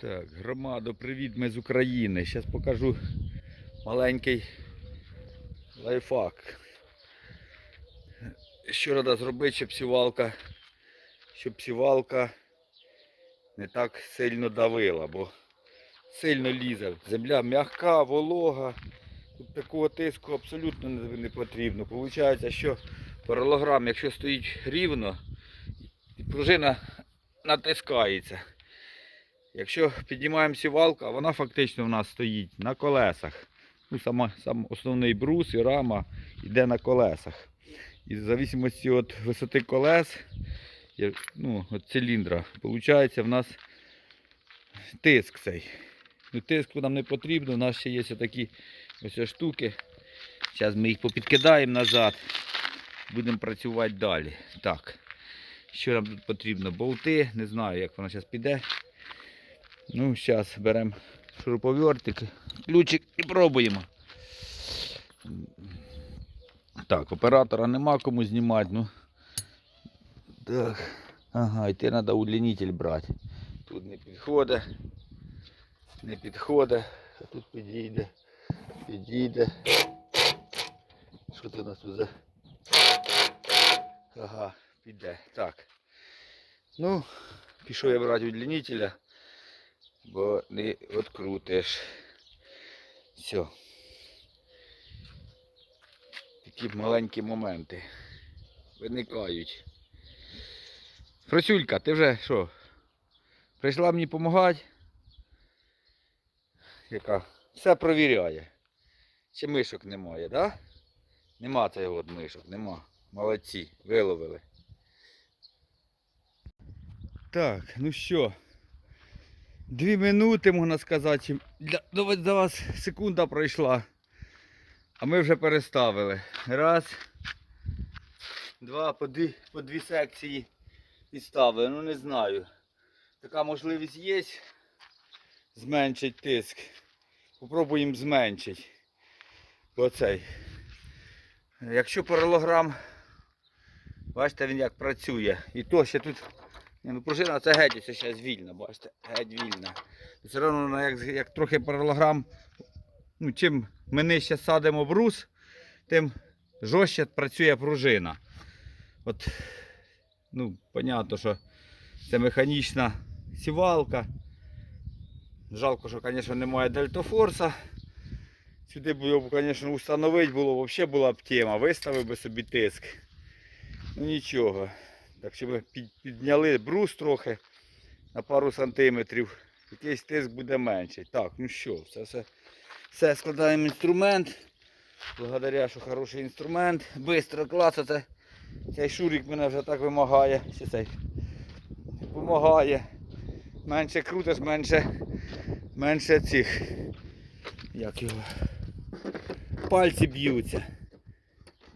Так, громадо, привіт, ми з України. Зараз покажу маленький лайфхак. Що треба зробити, щоб сівалка, щоб сівалка не так сильно давила, бо сильно лізе. Земля м'яка, волога. Тут такого тиску абсолютно не потрібно. Получається, що паралограм, якщо стоїть рівно, пружина натискається. Якщо піднімаємо сівалку, вона фактично в нас стоїть на колесах. Ну, сама, сам основний брус і рама йде на колесах. І в зависимості від висоти колес, ну, від циліндра, виходить в нас тиск цей. Ну, тиску нам не потрібно, у нас ще є такі ось штуки. Зараз ми їх попідкидаємо назад. Будемо працювати далі. Так. Що нам тут потрібно? Болти, не знаю, як воно зараз піде. Ну, зараз беремо шуруповертик, ключик і пробуємо. Так, оператора нема кому знімати. Ну. Так. Ага, йти треба удлінитель брати. Тут не підходить. Не підходить. А тут підійде. Підійде. Що ти у нас тут за? Ага, піде. Так. Ну, пішов я брати удлінителя бо не відкрутиш. Все. Такі маленькі моменти виникають. Фросюлька, ти вже що? Прийшла мені допомагати? Яка? Все провіряє. Чи мишок немає, так? Да? Нема цього от мишок, нема. Молодці, виловили. Так, ну що? Дві минути, можна сказати, до, вас секунда пройшла. А ми вже переставили. Раз, два, по дві, по дві секції відставили. Ну не знаю. Така можливість є. Зменшить тиск. Попробуємо зменшити. Оцей. Якщо паралограм, бачите він як працює. І то ще тут ну пружина це геть ось зараз вільна, бачите, геть вільна. Все одно як, як трохи паралограм, ну чим ми нижче садимо брус, тим жорстче працює пружина. От, ну, понятно, що це механічна сівалка. Жалко, що, звісно, немає дельтофорса. Сюди б його, звісно, встановити було, взагалі була б тема. Виставив би собі тиск. Ну нічого. Так що ми підняли брус трохи на пару сантиметрів. Якийсь тиск буде менший. Так, ну що, все, все, все складаємо інструмент. Благодаря, що хороший інструмент. Бистро клацати. Цей шурик мене вже так вимагає. Ще цей допомагає. Менше крутиш, менше, менше цих. Як його. Пальці б'ються.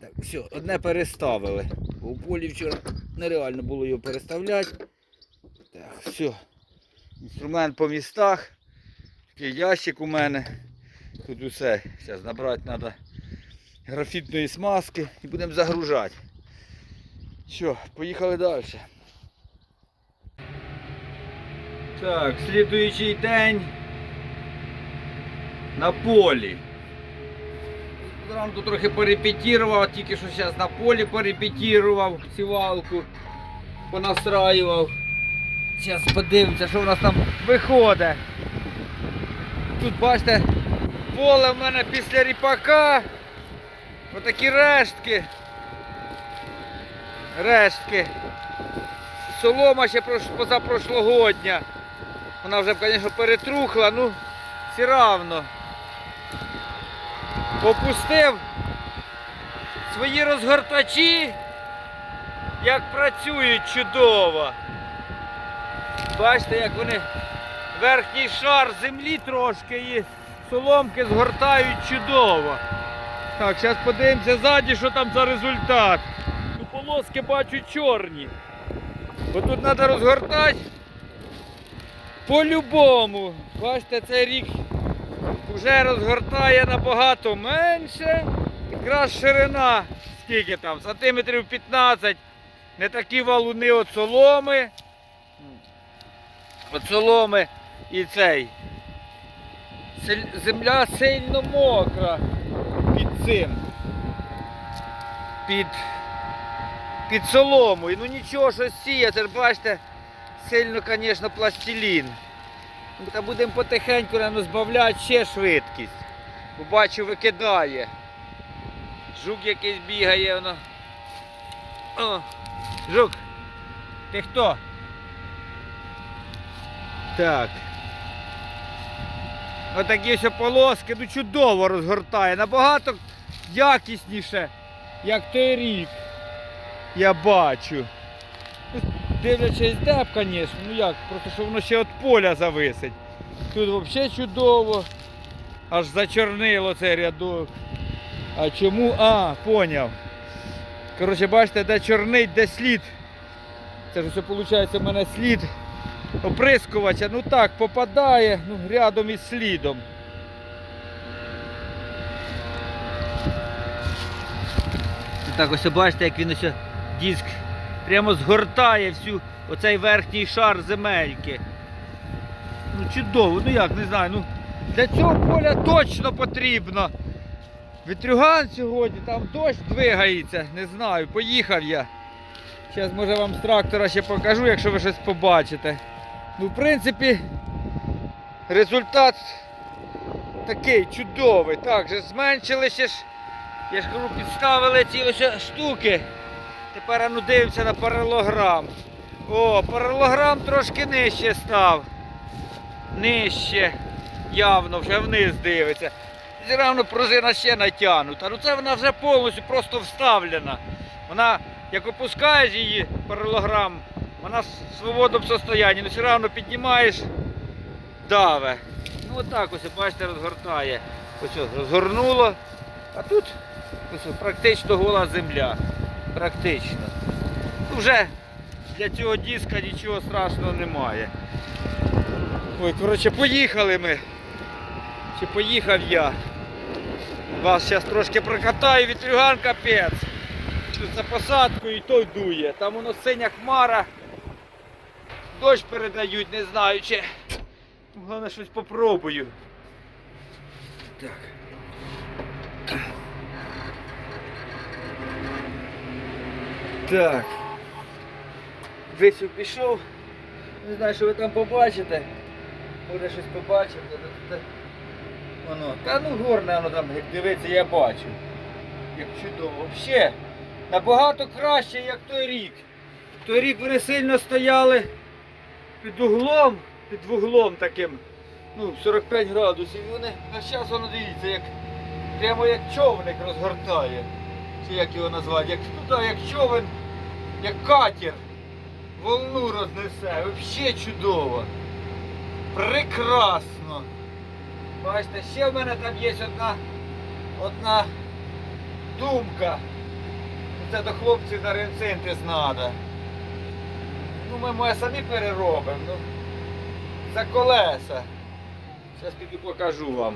Так, все, одне переставили. У полі вчора нереально було його переставляти. Так, все. Інструмент по містах. Такий ящик у мене. Тут усе. Зараз набрати треба графітної смазки і будемо загружати. Що, поїхали далі. Так, слідуючий день на полі. Зранку трохи порепетірував, тільки що зараз на полі порепетірував сівалку, понастраював. Зараз подивимося, що в нас там виходить. Тут бачите, поле в мене після ріпака. Отакі рештки. Рештки. Солома ще прош- позапрошлогодня. Вона вже, звісно, перетрухла, ну все равно опустив свої розгортачі, як працюють чудово. Бачите, як вони верхній шар землі трошки і соломки згортають чудово. Так, зараз подивимося ззаді, що там за результат. Ну, полоски бачу чорні. Бо тут треба розгортати по-любому. Бачите, цей рік вже розгортає набагато менше. Якраз ширина, скільки там, сантиметрів 15. Не такі валуни від соломи. От І цей. Земля сильно мокра під цим. Під, під соломою. Ну нічого, що сіяти, бачите, сильно, звісно, пластилін. Та будемо потихеньку наверно, збавляти ще швидкість. Бо бачу, викидає. Жук якийсь бігає, воно. О, жук. Ти хто? Так. Отакі ось полоски, ну чудово розгортає. Набагато якісніше, як той рік. Я бачу. Дивлячись де б, звісно, ну як, просто що воно ще від поля зависить. Тут взагалі чудово. Аж зачорнило цей рядок. А чому? А, поняв. Коротше, бачите, де чорнить, де слід. Це ж все виходить у мене слід оприскувача. Ну так, попадає ну, рядом із слідом. Так ось бачите, як він ось диск прямо згортає всю оцей верхній шар земельки. Ну чудово, ну як, не знаю, ну для цього поля точно потрібно. Вітрюган сьогодні, там дощ двигається, не знаю, поїхав я. Зараз може вам з трактора ще покажу, якщо ви щось побачите. Ну, в принципі, результат такий чудовий. Так, же зменшили ще ж, я ж кажу, підставили ці ось штуки. Тепер ну дивимося на паралограм. О, паралограм трошки нижче став. Нижче. Явно вже вниз дивиться. Все равно пружина ще натягнута. Ну це вона вже повністю просто вставлена. Вона, як опускаєш її паралограм, вона в свободному состоянні, ну все одно піднімаєш, даве. Ну отак ось, бачите, розгортає. Ось розгорнуло. А тут ось, практично гола земля. Практично. Ну, вже для цього диска нічого страшного немає. Ой, коротше, поїхали ми. Чи поїхав я? Вас зараз трошки прокатаю, вітрюган капець. Тут за посадкою і той дує. Там воно синя хмара. Дощ передають, не знаю чи. Головне щось попробую. Так. Так. Висів пішов. Не знаю, що ви там побачите. Може щось побачите. Та- Воно. Та ну горне воно там, як дивиться, я бачу. Як чудово. Взагалі, набагато краще, як той рік. Той рік вони сильно стояли під углом, під вуглом таким, ну, 45 градусів. І вони, а зараз воно дивіться, як прямо як човник розгортає. Чи як його назвати? Як, ну, так, як човен, як катер. Волну рознесе. Взагалі чудово. Прекрасно. Бачите, ще в мене там є одна, одна думка. Це до хлопців на ринцинтез треба. Ну, ми моє самі переробимо. Ну, за колеса. Зараз піду покажу вам.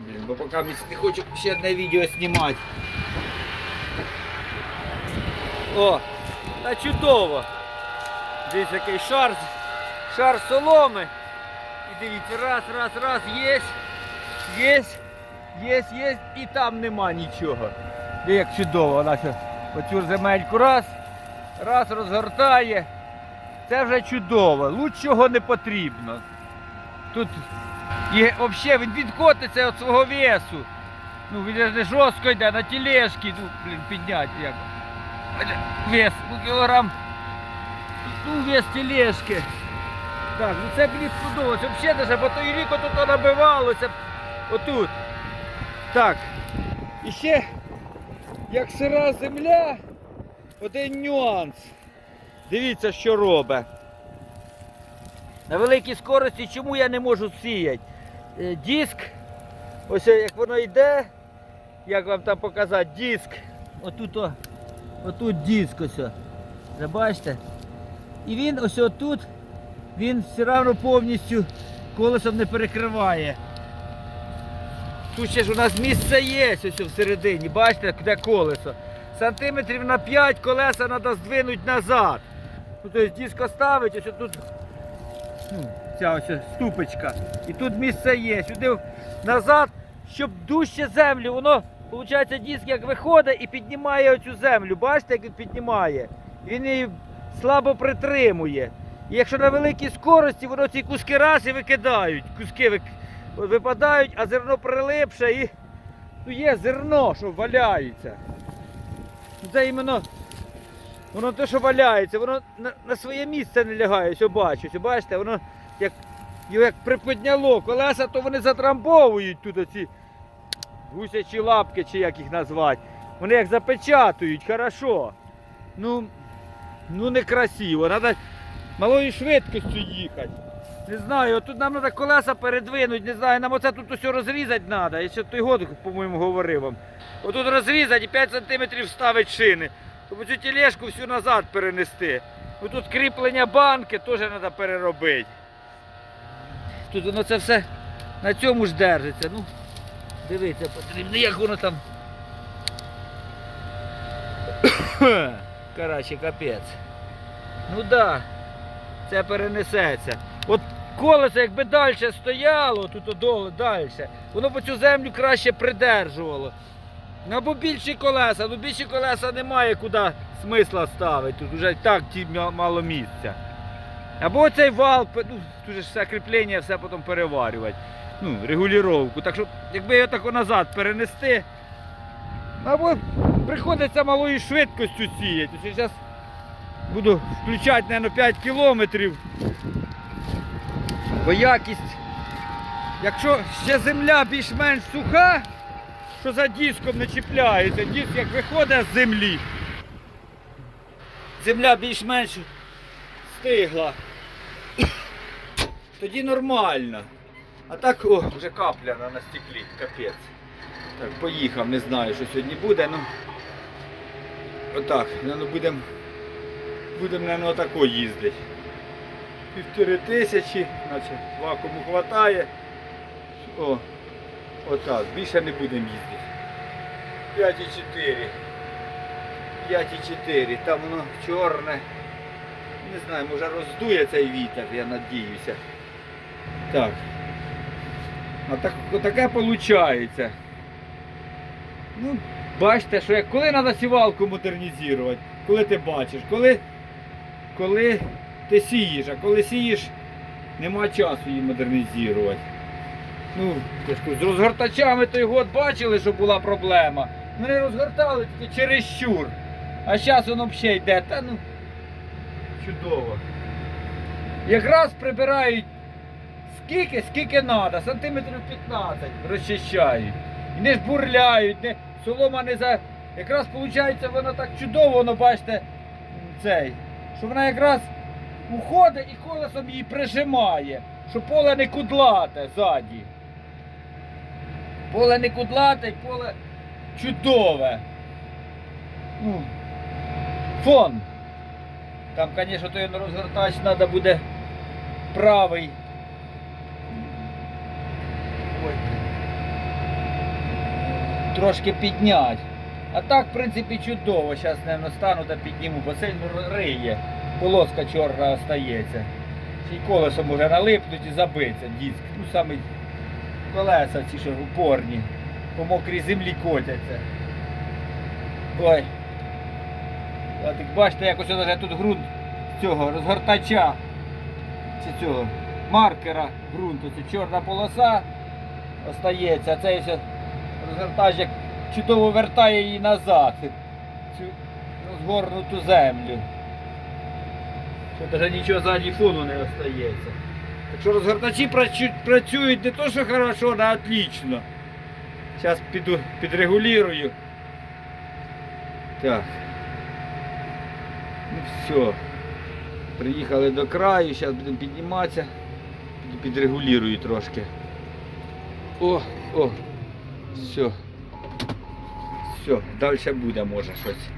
Блін, бо поки не хочу ще одне відео знімати. О, та чудово. Дивіться який шар, шар соломи. І дивіться, раз, раз, раз, є, є, є, є, і там нема нічого. Де як чудово, вона ще оцю земельку раз, раз розгортає. Це вже чудово. Лучшого не потрібно. Тут і взагалі він відкотиться від свого весу. Ну, він не жорстко йде на тележки, ну, блін, підняти як. Вес, ну, кілограм. Ну, вес тележки. Так, ну це мені сподобалося. Взагалі даже, бо той рік отут набивалося. Отут. Так. І ще, як сира земля, один нюанс. Дивіться, що робить. На великій скорості чому я не можу сіяти? Е, Диск, ось як воно йде, як вам там показати, диск. Отут, о, отут диск ось. Ви Бачите? І він ось отут, він все одно повністю колесом не перекриває. Тут ще ж у нас місце є ось всередині, бачите, де колесо. Сантиметрів на 5 колеса треба здвинути назад. Ну, тобто диск ставить, ось тут ну, ця ось ступочка. І тут місце є. Сюди назад, щоб дужче землю. Воно, виходить, диск як виходить і піднімає оцю землю. Бачите, як він піднімає? Він її слабо притримує. І якщо на великій скорості, воно ці куски раз і викидають. Куски випадають, а зерно прилипше і ну, є зерно, що валяється. Це іменно Воно те, що валяється, воно на, на своє місце не лягає, ось бачу, ось бачите, воно як, як приподняло колеса, то вони затрамбовують тут оці гусячі лапки, чи як їх назвати. Вони як запечатують, хорошо. Ну, ну некрасиво, треба малою швидкістю їхати. Не знаю, тут нам треба колеса передвинути, не знаю, нам оце тут усе розрізати треба. Я ще той год, по-моєму, говорив вам. Отут розрізати і 5 см вставити шини. Тобто цю тележку всю назад перенести. Тут кріплення банки теж треба переробити. Тут воно це все на цьому ж держиться. Ну, дивіться, потрібно, як воно там. Коротше, капець. Ну так, да, це перенесеться. От колесо, якби далі стояло, тут одолу далі, воно б цю землю краще придержувало. Або більші колеса, ну більші колеса немає куди смисла ставити, тут вже так мало місця. Або цей вал, ну, тут же все кріплення, все потім переварювати. Ну, регулювання. Так що, якби його тако назад перенести, або приходиться малою швидкістю сіяти. Ось Зараз буду включати, мабуть, 5 кілометрів. Бо якість, якщо ще земля більш-менш суха, що за диском не чіпляється, диск як виходить з землі. Земля більш-менш стигла. Тоді нормально. А так, о, вже капля на, на стеклі, капець. Так, поїхав, не знаю, що сьогодні буде, ну. Отак, ну будемо будем, наверное, отако їздити. Півтори тисячі, наче вакууму хватає. О, отак, більше не будемо їздити. 5,4. 5,4. Там воно чорне. Не знаю, може роздує цей вітер, я надіюся. Так. А так, таке виходить. Ну, бачите, що як коли треба сівалку модернізувати, коли ти бачиш, коли, коли ти сієш, а коли сієш, нема часу її модернізувати. Ну, з розгортачами той год бачили, що була проблема. Вони розгортали тільки через щур. А зараз воно взагалі йде. Та ну чудово. Якраз прибирають скільки, скільки треба, сантиметрів 15 розчищають. І не жбурляють, не, солома не за. Якраз виходить, воно так чудово, воно бачите, цей, що вона якраз уходить і колесом її прижимає, що поле не кудлате ззаді. Поле не кудлате, поле чудове. Ну, фон. Там, звісно, той розгортач треба буде правий. Ой. Трошки підняти. А так, в принципі, чудово. Зараз, мабуть, стану та підніму, бо сильно риє. Полоска чорна остається. Ще й колесо може налипнути і забитися, диск. Ну саме колеса ці, що упорні. По мокрій землі котяться. Ой. А так бачите, якось ось тут ґрунт цього розгортача. Чи цього маркера ґрунту. Це чорна полоса остається, а цей ось розгортач як чудово вертає її назад. Цю розгорнуту землю. Що навіть нічого ззаді фону не остається. Так що розгортачі працюють не то, що хорошо, а отлично. Зараз піду підрегулюю. Так. Ну все. Приїхали до краю, зараз будемо підніматися. Піду Підрегулюю трошки. О, о, все. Все, далі буде може щось.